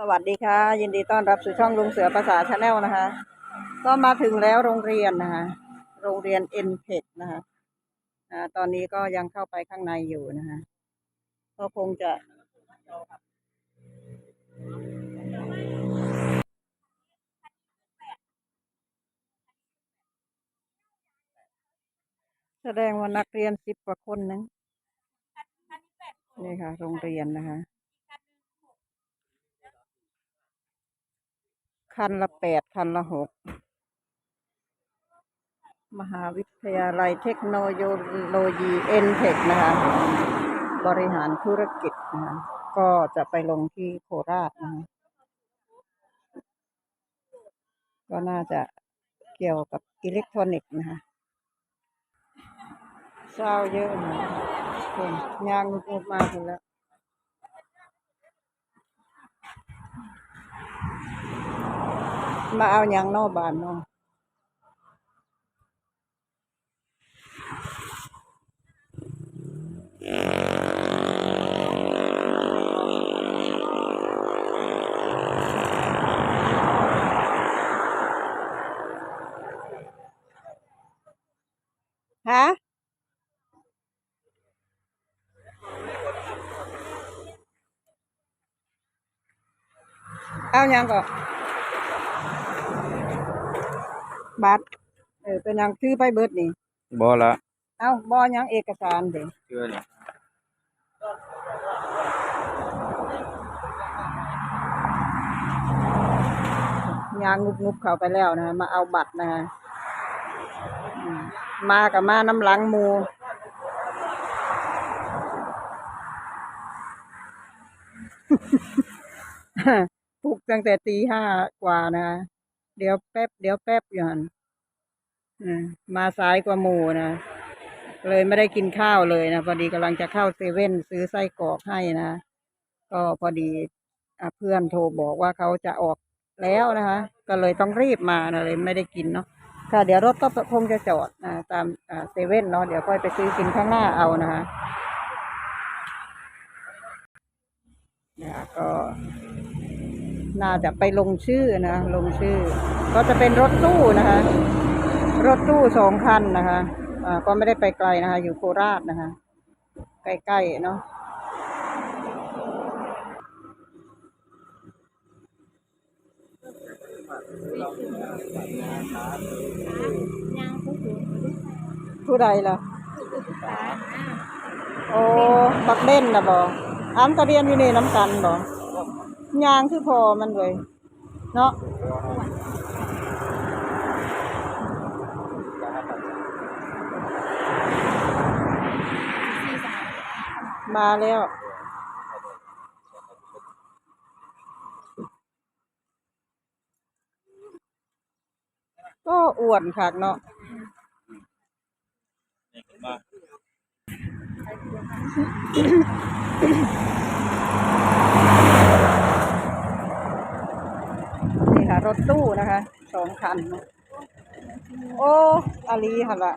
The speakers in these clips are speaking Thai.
สวัสดีค่ะ ยินดีต้อนรับสู่ช่องลุงเสือภาษาชาแนลนะคะ ก็มาถึงแล้วโรงเรียนนะคะ โรงเรียนเอ็นเพนะคะตอนนี้ก็ยังเข้าไปข้างในอยู่นะคะก็คงจะแสดงว่านักเรียนสิบกว่าคนนึงนี่ค่ะ โรงเรียนนะคะ คันละแปดคันละหกมหาวิทยาลัยเทคโนโลยีเอ็นเทคนะคะ บริหารธุรกิจนะคะก็จะไปลงที่โคราชนะคะก็น่าจะเกี่ยวกับอิเล็กทรอนิกส์นะคะเศร้าเยอะนะคนยางงุบมาถึงแล้ว มาเอาอย่างนอกบ้านเนาะฮะเอาอย่างก่อน บัตรเออเป็นหยังชื่อไปเบิดนี่บ่ละเอ้าบ่หยังเอกสารเด้เชื่อเนี่ยยางงุบงุบเข้าไปแล้วนะมาเอาบัตรนะฮะอืมมากับมาน้ำหลังหมูปลุกตั้งแต่ตีห้ากว่านะ เดี๋ยวแป๊บเดี๋ยวแป๊บอยู่หันมาสายกว่าหมูนะเลยไม่ได้กินข้าวเลยนะพอดีกำลังจะเข้าเซเว่นซื้อไส้กรอกให้นะก็พอดีเพื่อนโทรบอกว่าเขาจะออกแล้วนะคะ ก็เลยต้องรีบมานะเลยไม่ได้กินเนาะค่ะเดี๋ยวรถก็คงจะจอดนะตามเซเว่นเนาะเดี๋ยวค่อยไปซื้อกินข้างหน้าเอานะคะนะก็ น่าจะไปลงชื่อนะ ลงชื่อ ก็จะเป็นรถตู้นะคะ รถตู้สองคันนะคะอ่าก็ไม่ได้ไปไกลนะคะ อยู่โคราชนะคะ ใกล้ๆเนาะผู้ใดล่ะ โอ้บักเล่นนะบออ้ำกระเรียนอยู่นี่น้ำกันบอ ยางคือพอมันเลย เนาะมาแล้วก็อ้วนคักเนาะมา นี่ค่ะ รถตู้นะคะสองคัน โอ้อาลีหันละ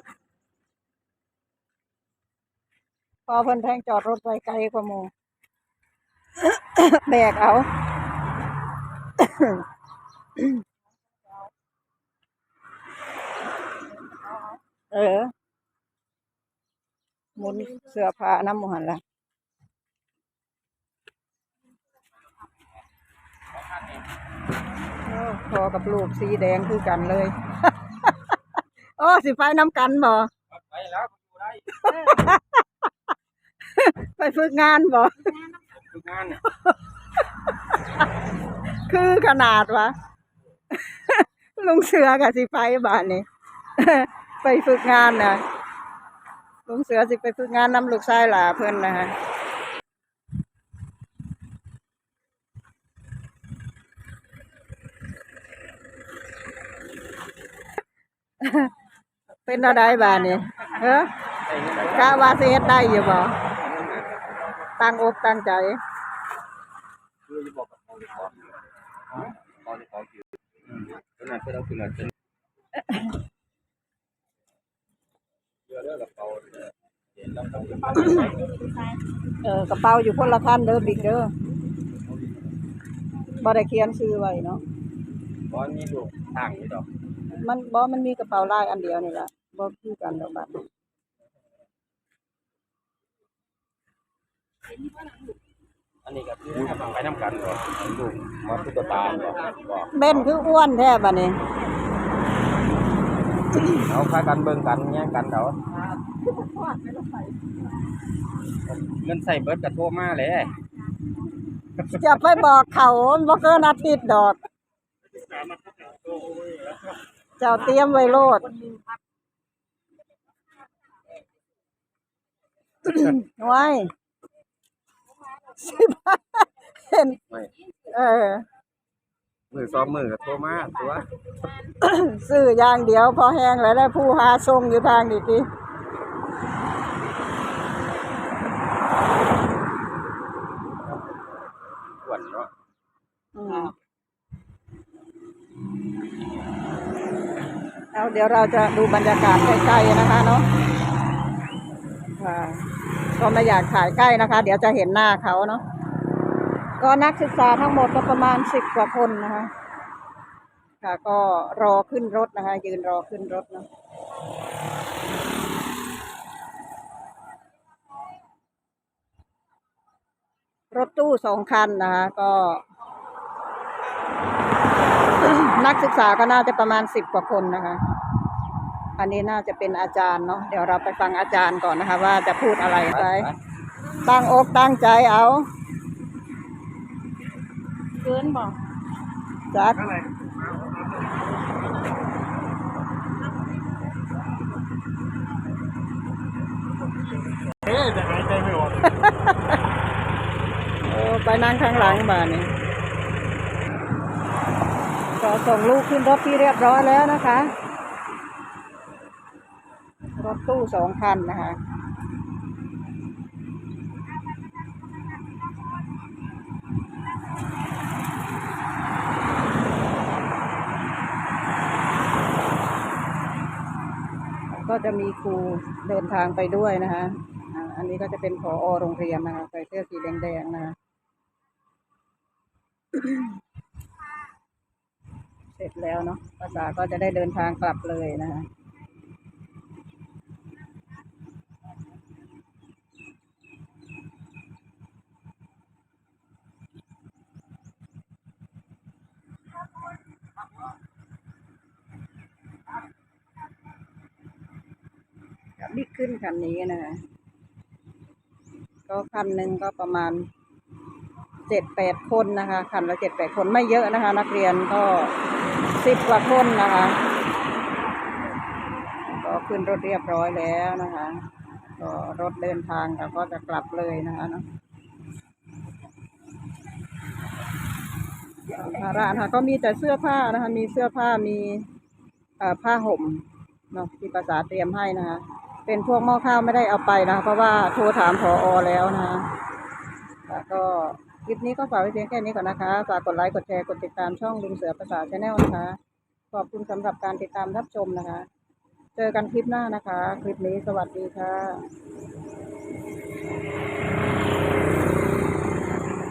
พอเพิ่นแทงจอดรถไว้ไกลกว่ามูแบกเอาเออหมุนเสื้อผ้าน้ำมูหันละโอ้ พอกับลูกสีแดงคือกันเลย โอ้สิไปน้ำกันบ่ไปแล้วอยู่ได้ไปฝึกงานบ่ทุกงานเนี่ยคือขนาดวะลุงเสือกับสิไปบ้านนี่ไปฝึกงานนะลุงเสือสิไปฝึกงานนำลูกชายหลาเพื่อนนะฮะ เป็นอะไรบ้านนี่เฮ้กะว่าสิเฮ็ดได้อยู่บ่ตั้งอกตั้งใจคือจะบอกกับเขาจะขอตอนจะขอคิวขนาดเพื่อนเราคือหลังจะเยอะเรื่องกับเขาเห็นแล้วต้องเออกระเป๋าอยู่คนละคันเด้อบิ๊กเด้อบ่ได้เขียนชื่อไว้เนาะตอนนี้ลูกต่างอยู่ดอก มันบ่มันมีกระเป๋าลายอันเดียวนี่ล่ะ บ่คือกันดอกบัดอันนี้ก็คือทำไปน้ำกันบ่ลูกมาตุ๊กตาบ่บอกเบ้นคืออ้วนแท้บัดนี้เอาพากันเบิ่งกันแย่งกันเขาเงินใส่เบิดกระโทรมาเลยจะไปบอกเขาบ่เกินอาทิตย์ดอก เจ้าเตรียมไว้โลด ไว้สิบห้าเห็นไม่เออ มือซ้อมมือกระโทรมาตัวซื้ออย่างเดียวพอแห้งแล้วได้ผู้หาทรงอยู่ทางนี้ติขวนเนาะอืมเอาเดี๋ยวเราจะดูบรรยากาศใกล้ๆนะคะเนาะค่ะ ก็ไม่อยากถ่ายใกล้นะคะ เดี๋ยวจะเห็นหน้าเขาเนาะก็นักศึกษาทั้งหมดก็ประมาณสิบกว่าคนนะคะ ค่ะ ก็รอขึ้นรถนะคะ ยืนรอขึ้นรถเนาะรถตู้สองคันนะคะก็ นักศึกษาก็น่าจะประมาณสิบกว่าคนนะคะ อันนี้น่าจะเป็นอาจารย์เนาะเดี๋ยวเราไปฟังอาจารย์ก่อนนะคะ ว่าจะพูดอะไรไปตั้งอกตั้งใจเอาเกินบอกจัดเอ๊ะจะหายใจไม่ออกโอ้ไปนั่งข้างหลังบ้านนี่ก็ส่งลูกขึ้นรถที่เรียบร้อยแล้วนะคะ รถตู้สองคันนะคะ ก็จะมีครูเดินทางไปด้วยนะคะ อันนี้ก็จะเป็นผอโรงเรียนนะคะใส่เสื้อสีแดงๆนะคะเสร็จแล้วเนาะภาษาก็จะได้เดินทางกลับเลยนะคะ ขึ้นคันนี้นะคะก็คันหนึ่งก็ประมาณเจ็ดแปดคนนะคะ คันละเจ็ดแปดคนไม่เยอะนะคะ นักเรียนก็สิบกว่าคนนะคะ ก็ขึ้นรถเรียบร้อยแล้วนะคะ ก็รถเดินทางค่ก็จะกลับเลยนะคะเนาะภาระนะคะก็มีแต่เสื้อผ้านะคะ มีเสื้อผ้ามีผ้าห่มเนาะที่ภาษาเตรียมให้นะคะ เป็นพวกหม้อข้าวไม่ได้เอาไปนะ เพราะว่าโทรถามผออแล้วนะคะแล้วก็คลิปนี้ก็ฝากไว้เพียงแค่นี้ก่อนนะคะ ฝากกดไลค์กดแชร์กดติดตามช่องลุงเสือภาษาชาแนลนะคะ ขอบคุณสำหรับการติดตามรับชมนะคะ เจอกันคลิปหน้านะคะ คลิปนี้สวัสดีค่ะ